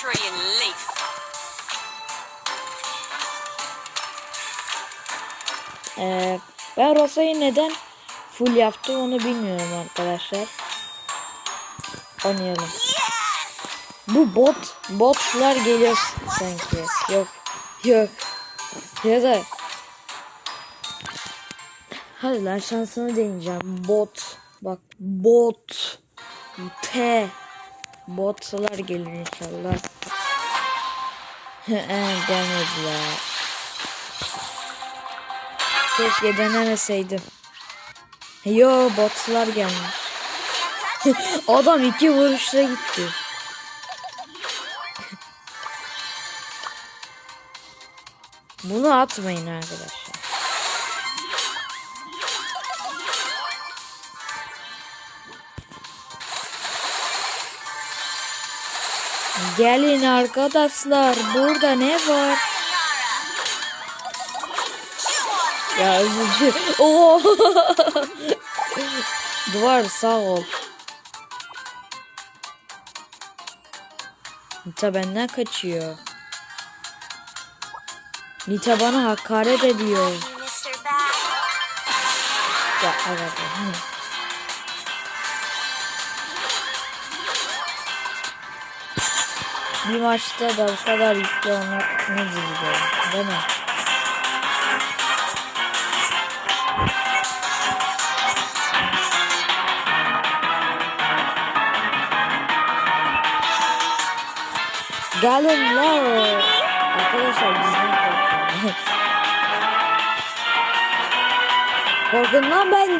tree and leaf. Ee, ben Rosa'yı neden full yaptım onu bilmiyorum arkadaşlar. Oynayalım. Bu bot, botlar geliyor sanki. Yok, yok. Ya da Hadi lan şansımı deneyeceğim. Bot. Bak bot. T. Botlar gelir inşallah. Gelmediler. Keşke denemeseydim. Yo botlar gelmiş. Adam iki vuruşla gitti. Bunu atmayın arkadaşlar. Gelin arkadaşlar burada ne var? Ya üzücü. Oo. Duvar sağ ol. Nita benden kaçıyor. Nita bana hakaret ediyor. Ya evet. Bir maçta da bu kadar yüklü olmak ne gibi değil mi? Gelin lan. Arkadaşlar bizden korkun. korkun lan ben.